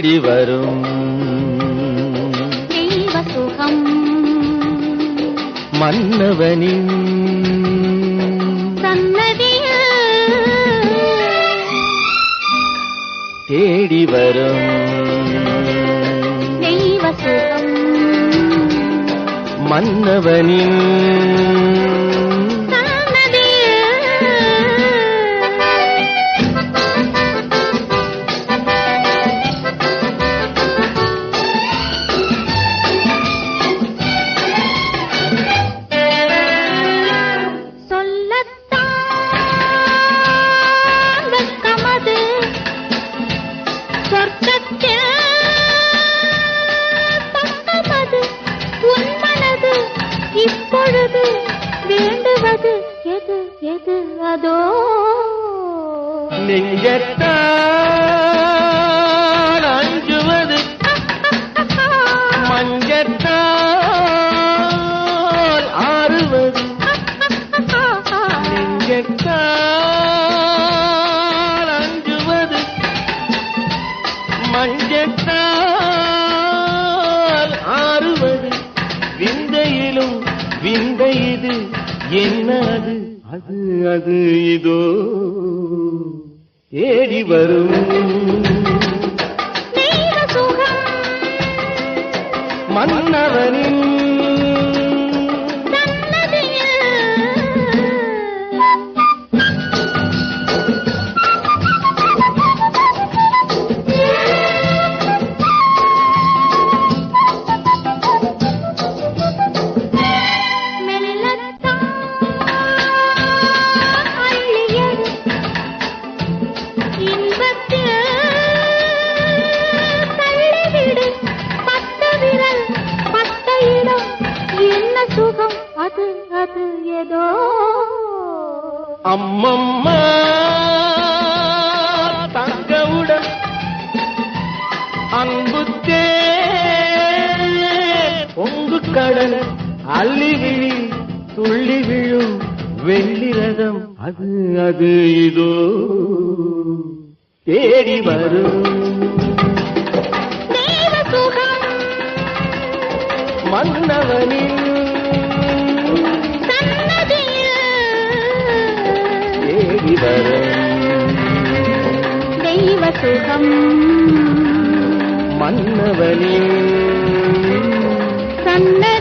தேடி வரும். சுகம். மன்னவனின் தேடி வரும். மன்னவனின் எது அதோ நெஞ்சத்தான் அஞ்சுவது மஞ்சத்தால் ஆறுவது நெஞ்சத்தால் அஞ்சுவது மஞ்சத்தால் ஆறுவது விந்தையிலும் விந்தை இது என்னது? அது அது இதோ ஏடி வரும். மன்னவனின் ஏதோ அம்மம்மா தங்கவுடன் அன்புத்தே பொங்கு கடல் அள்ளி விழி துள்ளி விழும் வெள்ளிரதம் அது அது இதோ தேடி வரும். மன்னவனின் சுகம். மன்னவனின் சன்னதியில்